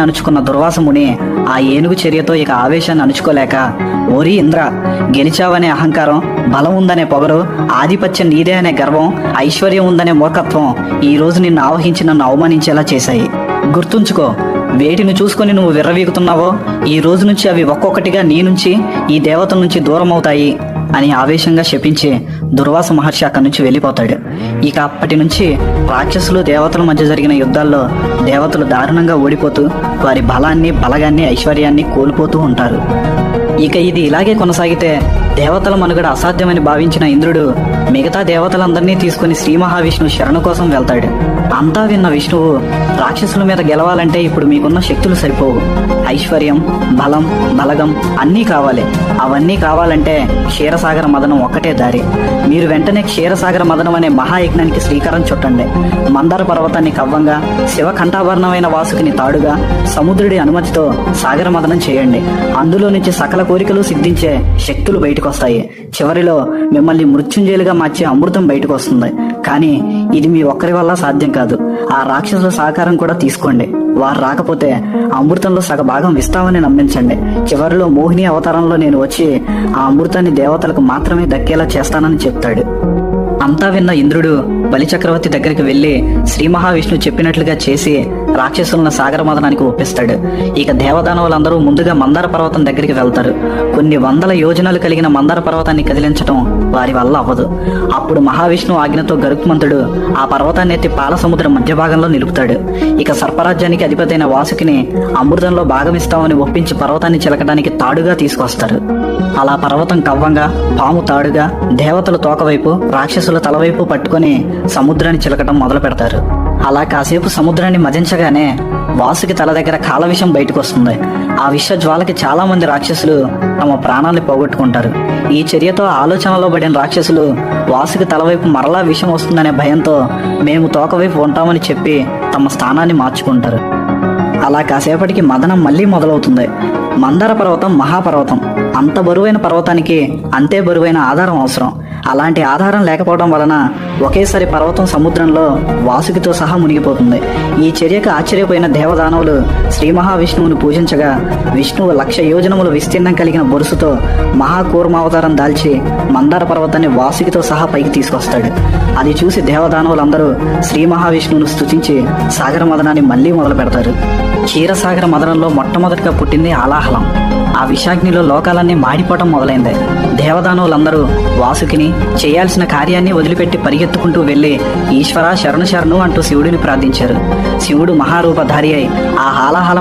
అణుచుకున్న దుర్వాసముని ఆ ఏనుగు చర్యతో ఇక ఆవేశాన్ని అణుచుకోలేక ఓరి ఇంద్ర గెలిచావనే అహంకారం బలం ఉందనే పొగరు ఆధిపత్యం నీదే అనే గర్వం ఐశ్వర్యం ఉందనే మూర్ఖత్వం ఈ రోజు నిన్ను ఆవహించి నన్ను అవమానించేలా చేశాయి. గుర్తుంచుకో వేటిని చూసుకొని నువ్వు విర్రవీగుతున్నావో ఈ రోజు నుంచి అవి ఒక్కొక్కటిగా నీ నుంచి ఈ దేవత నుంచి దూరం అవుతాయి అని ఆవేశంగా శపించి దుర్వాస మహర్షి అక్కడి నుంచి వెళ్ళిపోతాడు. ఇక అప్పటి నుంచి రాక్షసులు దేవతల మధ్య జరిగిన యుద్ధాల్లో దేవతలు దారుణంగా ఓడిపోతూ వారి బలాన్ని బలగాన్ని ఐశ్వర్యాన్ని కోల్పోతూ ఉంటారు. ఇక ఇది ఇలాగే కొనసాగితే దేవతల మనుగడ అసాధ్యమని భావించిన ఇంద్రుడు మిగతా దేవతలందరినీ తీసుకుని శ్రీ మహావిష్ణువు శరణు కోసం వెళ్తాడు. అంతా విన్న విష్ణువు రాక్షసుల మీద గెలవాలంటే ఇప్పుడు మీకున్న శక్తులు సరిపోవు. ఐశ్వర్యం బలం బలగం అన్నీ కావాలి. అవన్నీ కావాలంటే క్షీరసాగర మదనం ఒక్కటే దారి. మీరు వెంటనే క్షీరసాగర మదనం అనే మహాయజ్ఞానికి శ్రీకారం చుట్టండి. మందార పర్వతాన్ని కవ్వంగా శివ కంఠాభరణమైన వాసుకిని తాడుగా సముద్రుడి అనుమతితో సాగర మదనం చేయండి. అందులో నుంచి సకల కోరికలు సిద్ధించే శక్తులు బయటకు వస్తాయి చివరిలో మిమ్మల్ని మృత్యుంజయులుగా మార్చే అమృతం బయటకు వస్తుంది కానీ ఇది మీ ఒక్కరి వల్ల సాధ్యం కాదు. ఆ రాక్షసుల సహకారం కూడా తీసుకోండి. వారు రాకపోతే అమృతంలో సగ భాగం ఇస్తామని నమ్మించండి. చివరిలో మోహిని అవతారంలో నేను వచ్చి ఆ అమృతాన్ని దేవతలకు మాత్రమే దక్కేలా చేస్తానని చెప్తాడు. అంతా విన్న ఇంద్రుడు బలిచక్రవర్తి దగ్గరికి వెళ్ళి శ్రీ మహావిష్ణు చెప్పినట్లుగా చేసి రాక్షసులను సాగర మదనానికి ఒప్పిస్తాడు. ఇక దేవదానవులందరూ ముందుగా మందార పర్వతం దగ్గరికి వెళ్తారు. కొన్ని వందల యోజనలు కలిగిన మందార పర్వతాన్ని కదిలించడం వారి వల్ల అవ్వదు. అప్పుడు మహావిష్ణు ఆజ్ఞతో గరుక్మంతుడు ఆ పర్వతాన్ని ఎత్తి పాల సముద్రం మధ్య భాగంలో నిలుపుతాడు. ఇక సర్పరాజ్యానికి అధిపతైన వాసుకిని అమృతంలో భాగమిస్తామని ఒప్పించి పర్వతాన్ని చిలకడానికి తాడుగా తీసుకొస్తారు. అలా పర్వతం కవ్వంగా పాము తాడుగా దేవతల తోకవైపు రాక్షసులు తలవైపు పట్టుకొని సముద్రాన్ని చిలకటం మొదలు పెడతారు. అలా కాసేపు సముద్రాన్ని మదించగానే వాసుకి తల దగ్గర కాల విషం బయటకు వస్తుంది. ఆ విష జ్వాలకి చాలా మంది రాక్షసులు తమ ప్రాణాన్ని పోగొట్టుకుంటారు. ఈ చర్యతో ఆలోచనలో పడిన రాక్షసులు వాసుకి తలవైపు మరలా విషం వస్తుందనే భయంతో మేము తోకవైపు ఉంటామని చెప్పి తమ స్థానాన్ని మార్చుకుంటారు. అలా కాసేపటికి మదనం మళ్ళీ మొదలవుతుంది. మందార పర్వతం మహాపర్వతం. అంత బరువైన పర్వతానికి అంతే బరువైన ఆధారం అవసరం. అలాంటి ఆధారం లేకపోవడం వలన ఒకేసారి పర్వతం సముద్రంలో వాసుకితో సహా మునిగిపోతుంది. ఈ చర్యకు ఆశ్చర్యపోయిన దేవదానవులు శ్రీ మహావిష్ణువుని పూజించగా విష్ణువు లక్ష యోజనముల విస్తీర్ణం కలిగిన బొరుసుతో మహాకూర్మావతారం దాల్చి మందార పర్వతాన్ని వాసుకితో సహా పైకి తీసుకొస్తాడు. అది చూసి దేవదానవులందరూ శ్రీ మహావిష్ణువును స్తుతించి సాగర మదనాన్ని మళ్ళీ మొదలు పెడతారు. క్షీరసాగర మదనంలో మొట్టమొదటిగా పుట్టింది ఆలాహలం. ఆ విషాగ్నిలో లోకాలన్నీ మాడిపోవటం మొదలైంది. దేవదానవులందరూ వాసుకిని చేయాల్సిన కార్యాన్ని వదిలిపెట్టి పరిగెత్తుకుంటూ వెళ్ళే ఈశ్వర శరణు శరణు అంటూ శివుడిని ప్రార్థించారు. శివుడు మహారూపధారి అయి ఆ హాలహాల